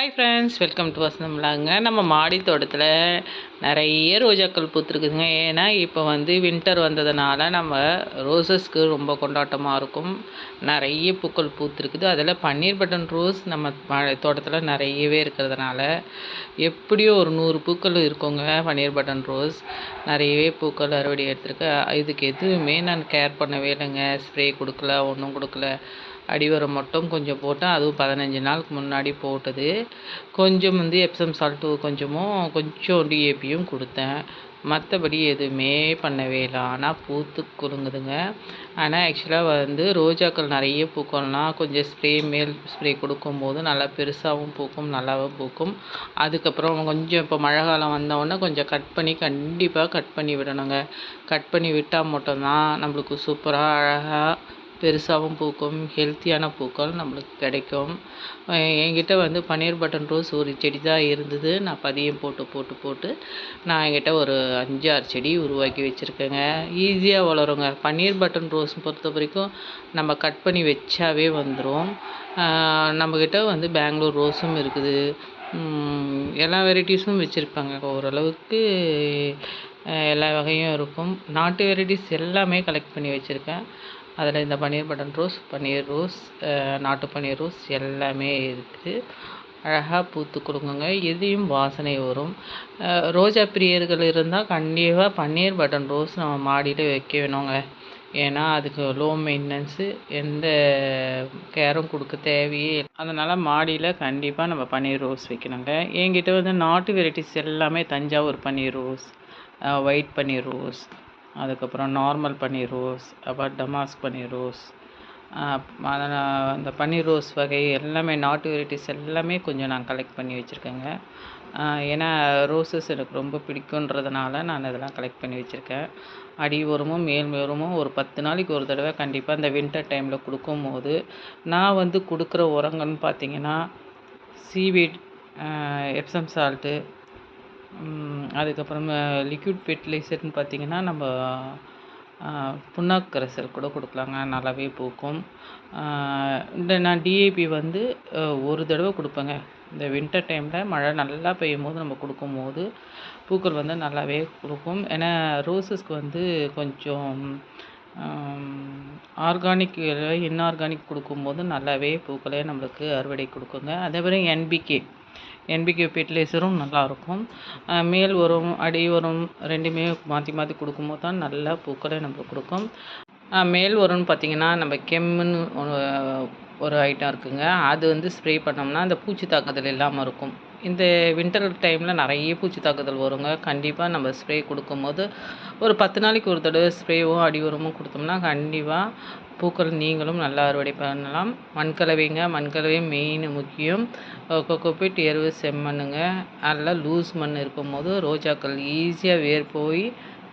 Hi friends welcome to வசந்தம்லாங்க நம்ம மாடி தோட்டத்தில் நிறைய ரோஜாக்கள் பூத்துருக்குதுங்க. ஏன்னா இப்போ வந்து வின்டர் வந்ததுனால நம்ம ரோசஸ்க்கு ரொம்ப கொண்டாட்டமாக இருக்கும். நிறைய பூக்கள் பூத்துருக்குது. அதில் பன்னீர் பட்டன் ரோஸ் நம்ம தோட்டத்தில் நிறையவே இருக்கிறதுனால எப்படியும் ஒரு நூறு பூக்கள் இருக்குங்க பன்னீர் பட்டன் ரோஸ் நிறையவே பூக்கள் அறுவடை எடுத்திருக்கு. இதுக்கு எதுவுமே நான் கேர் பண்ணவே இல்லைங்க. ஸ்ப்ரே கொடுக்கல ஒன்றும் கொடுக்கல. அடிவரம் மட்டும் கொஞ்சம் போட்டேன் அதுவும் பதினஞ்சு நாளுக்கு முன்னாடி போட்டது. கொஞ்சம் வந்து எப்சம் சால்ட்டு கொஞ்சமும் கொஞ்சம் டிஏபியும் கொடுத்தேன். மற்றபடி எதுவுமே பண்ணவே இல்லை. ஆனால் பூத்து குலுங்குதுங்க ஆனால் ஆக்சுவலாக வந்து ரோஜாக்கள் நிறைய பூக்கள்னால் கொஞ்சம் ஸ்ப்ரே மேல் ஸ்ப்ரே கொடுக்கும்போது நல்லா பெருசாகவும் பூக்கும் நல்லாவும் பூக்கும். அதுக்கப்புறம் கொஞ்சம் இப்போ மழை காலம் வந்தவுடனே கொஞ்சம் கட் பண்ணி கண்டிப்பாக கட் பண்ணி விடணுங்க. கட் பண்ணி விட்டால் மட்டும்தான் நம்மளுக்கு சூப்பராக அழகாக பெருசாகவும் பூக்கும் ஹெல்த்தியான பூக்கள் நம்மளுக்கு கிடைக்கும். என்கிட்ட வந்து பன்னீர் பட்டன் ரோஸ் ஒரு செடி தான் இருந்தது. நான் பதியம் போட்டு போட்டு போட்டு நான் என்கிட்ட ஒரு அஞ்சாறு செடி உருவாக்கி வச்சுருக்கேங்க. ஈஸியாக வளருங்க. பன்னீர் பட்டன் ரோஸ் பொறுத்த வரைக்கும் நம்ம கட் பண்ணி வச்சாவே வந்துடும் நம்மக்கிட்ட வந்து பெங்களூர் ரோஸும் இருக்குது. எல்லா வெரைட்டிஸும் வச்சுருப்பாங்க. ஓரளவுக்கு எல்லா வகையும் இருக்கும். நாட்டு வெரைட்டிஸ் எல்லாமே கலெக்ட் பண்ணி வச்சுருக்கேன். அதில் இந்த பன்னீர் பட்டன் ரோஸ் பன்னீர் ரோஸ் நாட்டு பன்னீர் ரோஸ் எல்லாமே இருக்குது. அழகாக பூத்து கொடுக்குங்க எதையும் வாசனை வரும். ரோஜா பிரியர்கள் இருந்தால் கண்டிப்பாக பன்னீர் பட்டன் ரோஸ் நம்ம மாடியில் வைக்க வேணுங்க. ஏன்னா அதுக்கு லோ மெயின்டெனன்ஸு எந்த கேரும் கொடுக்க தேவையே அதனால் மாடியில் கண்டிப்பாக நம்ம பன்னீர் ரோஸ் வைக்கணுங்க. என்கிட்ட வந்து நாட்டு வெரைட்டிஸ் எல்லாமே Thanjavur paneer rose white paneer rose அதுக்கப்புறம் நார்மல் பன்னீர் ரோஸ் அப்புறம் டமாஸ்க் பன்னீர் ரோஸ் அந்த பன்னீர் ரோஸ் வகை எல்லாமே நாட்டு வெரைட்டிஸ் எல்லாமே கொஞ்சம் நான் கலெக்ட் பண்ணி வச்சுருக்கேங்க. ஏன்னா ரோஸஸ் எனக்கு ரொம்ப பிடிக்குன்றதுனால நான் இதெல்லாம் கலெக்ட் பண்ணி வச்சுருக்கேன். அடி உரமும் மேல் உரமும் ஒரு பத்து நாளைக்கு ஒரு தடவை கண்டிப்பாக இந்த வின்டர் டைமில் கொடுக்கும்போது நான் வந்து கொடுக்குற உரங்கள்னு பார்த்தீங்கன்னா சீவீட் எப்சம் சால்ட்டு அதுக்கப்புறமா லிக்யூட் ஃபெர்டிலைசர்னு பார்த்திங்கன்னா நம்ம புண்ணாக்கு கரைசல் கூட கொடுக்கலாங்க. நல்லாவே பூக்கும். இந்த நான் டிஏபி வந்து ஒரு தடவை கொடுப்பேங்க. இந்த வின்டர் டைமில் மழை நல்லா பெய்யும் போது நம்ம கொடுக்கும்போது பூக்கள் வந்து நல்லாவே கொடுக்கும். ஏன்னா ரோஸஸ்க்கு வந்து கொஞ்சம் ஆர்கானிக் இன்ஆர்கானிக் கொடுக்கும்போது நல்லாவே பூக்களே நம்மளுக்கு அறுவடை கொடுக்குங்க. அதே மாதிரி என்பிகே என்பிகே ஃபெர்டிலைசரும் நல்லாயிருக்கும் மேல் உரம் அடி உரம் ரெண்டுமே மாற்றி மாற்றி கொடுக்கும்போது தான் நல்லா பூக்களை நம்மளுக்கு கொடுக்கும். மேல் உரம்னு பார்த்திங்கன்னா நம்ம கெம்முன்னு ஒரு ஐட்டம் இருக்குதுங்க அது வந்து ஸ்ப்ரே பண்ணோம்னா அந்த பூச்சி தாக்குதல் இல்லாமல் இருக்கும். இந்த வின்டர் டைமில் நிறைய பூச்சி தாக்குதல் வருங்க. கண்டிப்பாக நம்ம ஸ்ப்ரே கொடுக்கும்போது ஒரு பத்து நாளைக்கு ஒரு தடவை ஸ்ப்ரேவும் அடி உரமும் கொடுத்தோம்னா கண்டிப்பாக பூக்கள் நீங்களும் நல்லா அறுவடை பண்ணலாம். மண்கலவைங்க மண்கலவை மெயின் முக்கியம். கொக்கோப்பிட் எருவு செம்மண்ணுங்க. நல்லா லூஸ் மண் இருக்கும்போது ரோஜாக்கள் ஈஸியாக வேர் போய்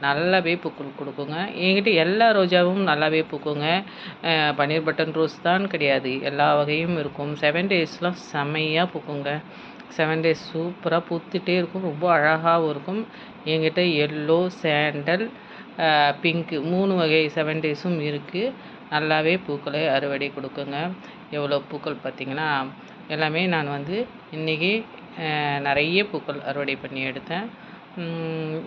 நல்லாவே பூக்கள் கொடுக்குங்க. என்கிட்ட எல்லா ரோஜாவும் நல்லாவே பூக்குங்க. பன்னீர் பட்டன் ரோஸ் தான் கிடையாது. எல்லா வகையும் இருக்கும். செவன் டேஸ்லாம் செம்மையாக பூக்குங்க. செவன் டேஸ் சூப்பராக பூத்துட்டே இருக்கும். ரொம்ப அழகாகவும் இருக்கும். என்கிட்ட எல்லோ சாண்டல் பிங்க்கு மூணு வகை செவன் டேஸும் இருக்குது நல்லாவே பூக்களை அறுவடை கொடுக்குங்க. எவ்வளோ பூக்கள் பார்த்திங்கன்னா எல்லாமே நான் வந்து இன்றைக்கி நிறைய பூக்கள் அறுவடை பண்ணி எடுத்தேன்.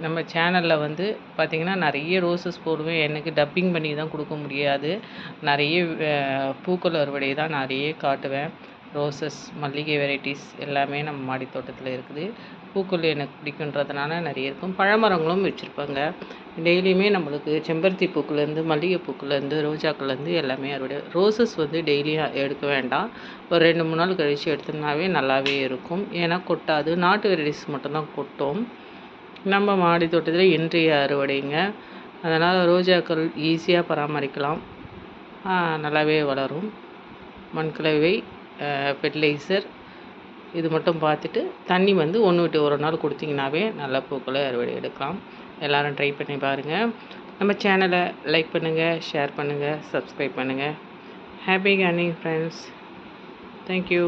நம்ம சேனலில் வந்து பார்த்திங்கன்னா நிறைய ரோசஸ் போடுவேன். எனக்கு டப்பிங் பண்ணி தான் கொடுக்க முடியாது. நிறைய பூக்கள் அறுவடை தான் நிறைய காட்டுவேன். ரோசஸ் மல்லிகை வெரைட்டிஸ் எல்லாமே நம்ம மாடி தோட்டத்தில் இருக்குது. பூக்கள் எனக்கு பிடிக்குன்றதுனால நிறைய இருக்கும். பழமரங்களும் வச்சுருப்பாங்க. டெய்லியுமே நம்மளுக்கு செம்பருத்தி பூக்குலேருந்து மல்லிகை பூக்குலேருந்து ரோஜாக்கள்லேருந்து எல்லாமே அறுவடை. ரோசஸ் வந்து டெய்லியும் எடுக்க வேண்டாம். ஒரு ரெண்டு மூணு நாள் கழித்து எடுத்தோம்னாவே நல்லாவே இருக்கும். ஏன்னா கொட்டாது. நாட்டு வெரைட்டிஸ் மட்டும்தான் கொட்டும். நம்ம மாடி தோட்டத்தில் இன்றைய அறுவடைங்க. அதனால் ரோஜாக்கள் ஈஸியாக பராமரிக்கலாம். நல்லாவே வளரும். மண்கலவை ஃபெர்டிலைசர் இது மட்டும் பார்த்துட்டு தண்ணி வந்து ஒன்று விட்டு ஒரு நாள் கொடுத்தீங்கனாவே நல்ல பூக்களை அறுவடை எடுக்கலாம். எல்லோரும் ட்ரை பண்ணி பாருங்கள் நம்ம சேனலை லைக் பண்ணுங்கள் ஷேர் பண்ணுங்கள் சப்ஸ்கிரைப் பண்ணுங்கள் ஹாப்பி கார்னிங் ஃப்ரெண்ட்ஸ் தேங்க்யூ